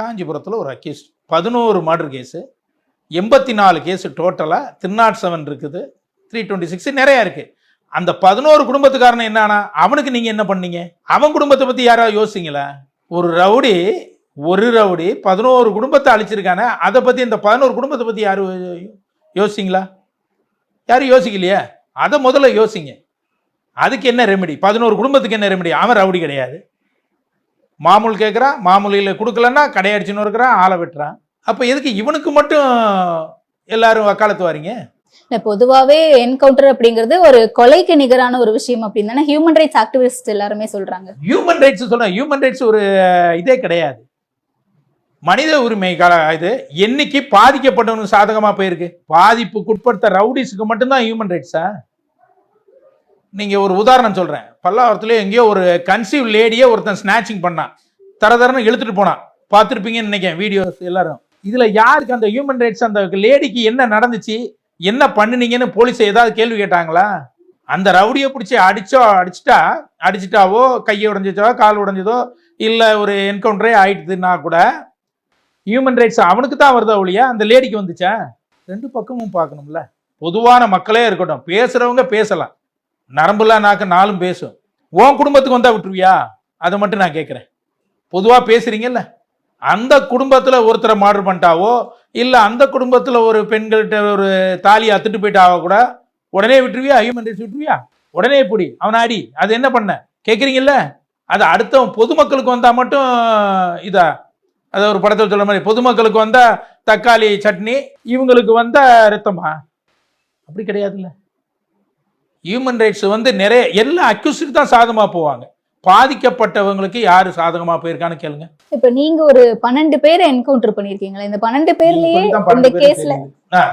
காஞ்சிபுரத்தில் ஒரு அக்யூஸ்ட் பதினோரு மர்டர் கேஸு எண்பத்தி நாலு கேஸு டோட்டலாக திருநாட் செவன் இருக்குது த்ரீ டுவெண்ட்டி சிக்ஸ் நிறையா இருக்குது அந்த பதினோரு குடும்பத்துக்காரன் என்னன்னா அவனுக்கு நீங்கள் என்ன பண்ணீங்க? அவன் குடும்பத்தை பற்றி யாராவது யோசிங்களா? ஒரு ரவுடி ஒரு ரவுடி பதினோரு குடும்பத்தை அழிச்சிருக்கானே அதை பற்றி இந்த பதினோரு குடும்பத்தை பற்றி யாரும் யோசிங்களா? யாரும் யோசிக்கலையா? அதை முதல்ல யோசிங்க. அதுக்கு என்ன ரெமெடி பதினோரு குடும்பத்துக்கு என்ன ரெமெடி அவன் ரவுடி கிடையாது. மாமூல் கேட்குறான் மாமூலியில் கொடுக்கலன்னா கடையடிச்சுன்னு இருக்கிறான் ஆளை வெட்டுறான். அப்போ எதுக்கு இவனுக்கு மட்டும் எல்லாரும் வக்காலத்து வாரீங்க பொதுவாவே என்கவுண்டர் அப்படிங்கிறது ஒரு கொலைக்கு நிகரான ஒரு விஷயம் அப்படின்னு ஹியூமன் ரைட்ஸ் ஆக்டிவிஸ்ட் எல்லாருமே சொல்றாங்க. ஹியூமன் ரைட்ஸ் சொல்றேன் ஹியூமன் ரைட்ஸ் ஒரு இதே கிடையாது. மனித உரிமை கால இது என்னைக்கு பாதிக்கப்பட்டவனுக்கு சாதகமா போயிருக்கு? பாதிப்புக்குட்படுத்த ரவுடிஸுக்கு மட்டும்தான் ஹியூமன் ரைட்ஸா நீங்கள் ஒரு உதாரணம் சொல்கிறேன் பல்லாவரத்துலேயே எங்கேயோ ஒரு கன்சீவ் லேடியே ஒருத்தன் ஸ்நாச்சிங் பண்ணான். தர தரன்னு இழுத்துட்டு போனான். பார்த்துருப்பீங்கன்னு நினைக்கிறேன் வீடியோஸ் எல்லாரும். இதில் யாருக்கு அந்த ஹியூமன் ரைட்ஸ் அந்த லேடிக்கு என்ன நடந்துச்சு? என்ன பண்ணுனீங்கன்னு போலீஸை ஏதாவது கேள்வி கேட்டாங்களா? அந்த ரவுடியை பிடிச்சி அடிச்சோ அடிச்சிட்டா அடிச்சிட்டாவோ கையை உடஞ்சிச்சோ கால் உடைஞ்சதோ இல்லை ஒரு என்கவுண்டரே ஆயிடுதுன்னா கூட ஹியூமன் ரைட்ஸ் அவனுக்கு தான் வருதா ஒழியா? அந்த லேடிக்கு வந்துச்சா? ரெண்டு பக்கமும் பார்க்கணும்ல. பொதுவான மக்களே இருக்கட்டும். பேசுகிறவங்க பேசலாம். நரம்புலாம் நாக்கு நாளும் பேசும். உன் குடும்பத்துக்கு வந்தா விட்டுருவியா? அதை மட்டும் நான் கேட்குறேன். பொதுவாக பேசுறீங்கல்ல? அந்த குடும்பத்தில் ஒருத்தரை மாடர் பண்ணிட்டாவோ இல்லை அந்த குடும்பத்தில் ஒரு பெண்கள்கிட்ட ஒரு தாலி அத்துட்டு போயிட்டாவோ கூட உடனே விட்டுருவியா? Human rights விட்டுருவியா? உடனே இப்படி அவனை அடி. அது என்ன பண்ண? கேட்குறீங்கல்ல? அது அடுத்த பொதுமக்களுக்கு வந்தால் மட்டும் இதா அது ஒரு படத்தில் சொல்ல மாதிரி பொதுமக்களுக்கு வந்தால் தக்காளி சட்னி இவங்களுக்கு வந்தால் ரத்தமா? அப்படி கிடையாதுல்ல. ஹியூமன் ரைட்ஸ் வந்து நிறைய எல்லா அக்யூஸ்டுக்கு தான் சாதகமாக போவாங்க. பாதிக்கப்பட்டவங்களுக்கு யாரு சாதகமாக போயிருக்கான்னு கேளுங்க. இப்ப நீங்க ஒரு பன்னெண்டு பேரை என்கவுண்டர் பண்ணிருக்கீங்களா இந்த பன்னெண்டு பேர்லயே இந்த கேஸ்ல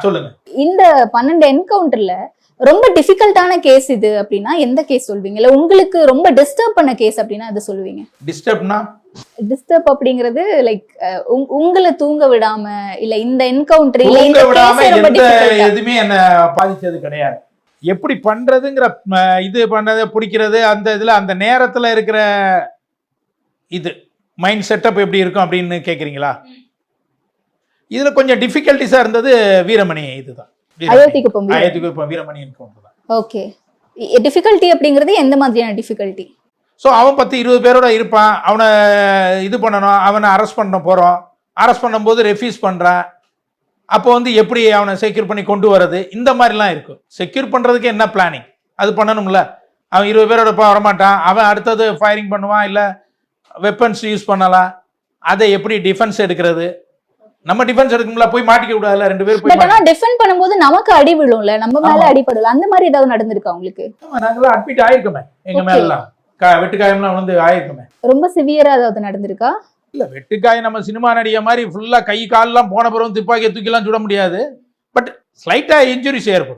சொல்லுங்க. இந்த பன்னெண்டு என்கவுண்டர்ல ரொம்ப டிஃபிகல்ட்டான கேஸ் இது அப்படின்னா எந்த கேஸ் சொல்வீங்க? இல்ல உங்களுக்கு ரொம்ப டிஸ்டர்ப் பண்ண கேஸ் அப்படின்னா அதை சொல்லுவீங்க? டிஸ்டர்ப்னா டிஸ்டர்ப் அப்படிங்கிறது லைக் உங்களை தூங்க விடாம இல்ல இந்த என்கவுண்டர் இல்ல இந்த கேஸ் ரொம்ப எதுவுமே என்ன பாதிச்சது கிடையாது. எப்படி பண்றதுங்கிற ம, இது பண்ணது பிடிக்கிறது அந்த இதுல அந்த நேரத்துல இருக்கிற இது மைண்ட் செட்டப் எப்படி இருக்கும் அப்படின்னு கேக்குறீங்களா? இதுல கொஞ்சம் டிஃபிகல்ட்டிஸா இருந்தது வீரமணி இதுதான். அயோத்திக்கு இப்போ வீரமணி என்கவுண்டர் ஓகே. டிஃபிகல்ட்டி அப்படிங்கிறது எந்த மாதிரியான டிஃபிகல்ட்டி ஸோ அவன் பத்து இருபது பேரோட இருப்பான். அவனை இது பண்ணணும் அவனை அரெஸ்ட் பண்ண போகிறோம் அரெஸ்ட் பண்ணும்போது ரெஃப்யூஸ் பண்ணுறான் அப்போ வந்து எப்படி அவனை செக்யூர் பண்ணி கொண்டு வர்றது? இந்த மாதிரிலாம் இருக்கும் செக்யூர் பண்ணுறதுக்கு என்ன பிளானிங் அது பண்ணணும்ல. அவன் இருபது பேரோட வரமாட்டான். அவன் அடுத்தது ஃபயரிங் பண்ணுவான் இல்லை வெப்பன்ஸ் யூஸ் பண்ணலாம். அதை எப்படி டிஃபென்ஸ் எடுக்கிறது? நம்ம டிஃபென்ஸ் எடுக்கணும்ல போய் மாட்டிக்க கூடாதுல்ல ரெண்டு பேரும் போய் பட் ஆனா டிஃபெண்ட் பண்ணும்போது நமக்கு அடி விழும்ல. நம்ம மேல. அடிபடல. அந்த மாதிரி ஏதாவது நடந்திருக்கா உங்களுக்கு? நாங்களாம் அட்மிட் ஆயிருக்கோமே எங்க கா வெட்டுக்காயம்லாம் வந்து ஆயிருக்குமே. ரொம்ப சிவியரா ஏதாவது நடந்திருக்கா? இல்ல வெட்டுக்காய் நம்ம சினிமா நடிகை மாதிரி ஃபுல்லாக கை கால்லாம் போன பிறகு துப்பாக்கியை தூக்கிலாம் சுட முடியாது. பட் ஸ்லைட்டாக இன்ஜுரிஸ் ஏற்படும்.